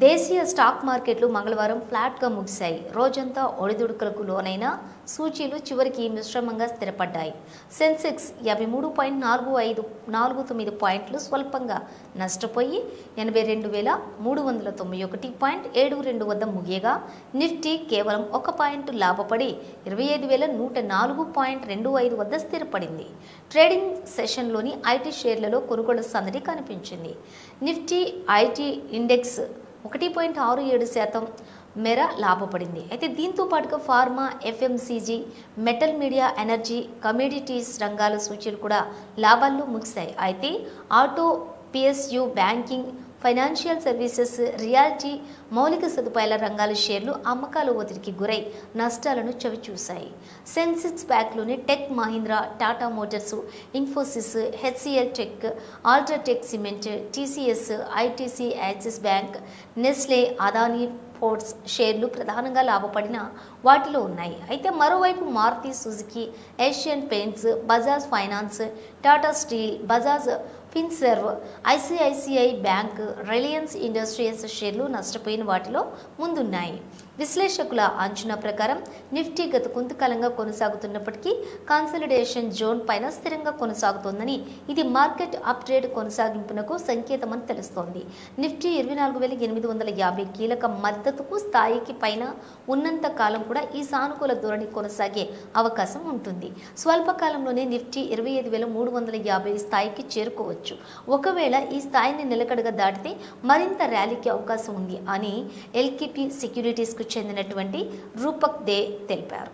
దేశీయ స్టాక్ మార్కెట్లు మంగళవారం ఫ్లాట్గా ముగిశాయి. రోజంతా ఒడిదుడుకులకు లోనైన సూచీలు చివరికి మిశ్రమంగా స్థిరపడ్డాయి. సెన్సెక్స్ యాభై మూడు పాయింట్ నాలుగు ఐదు నాలుగు తొమ్మిది పాయింట్లు స్వల్పంగా నష్టపోయి ఎనభై రెండు వేల మూడు వందల తొంభై ఒకటి పాయింట్ ఏడు రెండు వద్ద ముగియగా నిఫ్టీ కేవలం ఒక పాయింట్ లాభపడి ఇరవై ఐదు వేల నూట నాలుగు పాయింట్ రెండు ఐదు వద్ద స్థిరపడింది. ట్రేడింగ్ సెషన్లోని ఐటీ షేర్లలో కొనుగోలు సందడి కనిపించింది. నిఫ్టీ ఐటీ ఇండెక్స్ ఒకటి పాయింట్ ఆరు ఏడు శాతం మేర లాభపడింది. అయితే దీంతో పాటుగా pharma FMCG metal media energy commodities రంగాల సూచీలు కూడా లాభాల్లో ముగిశాయి. అయితే auto PSU banking financial services realty మౌలిక సదుపాయాల రంగాల షేర్లు అమ్మకాల ఒత్తిడికి గురై నష్టాలను చవిచూశాయి. Sensex బ్యాక్లోని Tech Mahindra Tata Motors Infosys HCL Tech UltraTech Cement TCS ITC Axis Bank Nestle Adani Ports షేర్లు ప్రధానంగా లాభపడిన వాటిలో ఉన్నాయి. అయితే మరోవైపు Maruti Suzuki Asian Paints Bajaj Finance Tata Steel Bajaj Finserv ICICI Bank Reliance Industries షేర్లు నష్టపోయిన వాటిలో ముందున్నాయి. విశ్లేషకుల అంచనా ప్రకారం నిఫ్టీ గత కొంతకాలంగా కొనసాగుతున్నప్పటికీ కాన్సలిడేషన్ జోన్ పైన స్థిరంగా కొనసాగుతోందని ఇది మార్కెట్ అప్డేట్ కొనసాగింపునకు సంకేతమని తెలుస్తోంది. నిఫ్టీ ఇరవై నాలుగు వేల ఎనిమిది వందల యాభై కీలక మద్దతుకు స్థాయికి పైన ఉన్నంత కాలం కూడా ఈ సానుకూల ధోరణి కొనసాగే అవకాశం ఉంటుంది. స్వల్పకాలంలోనే నిఫ్టీ ఇరవై ఐదు వేల మూడు వందల యాభై స్థాయికి చేరుకోవచ్చు. ఒకవేళ ఈ స్థాయిని నిలకడగా దాటితే మరింత ర్యాలీకి అవకాశం ఉంది అని ఎల్కిపి సెక్యూరిటీస్కు చెందినటువంటి రూపక్ దే తెలిపారు.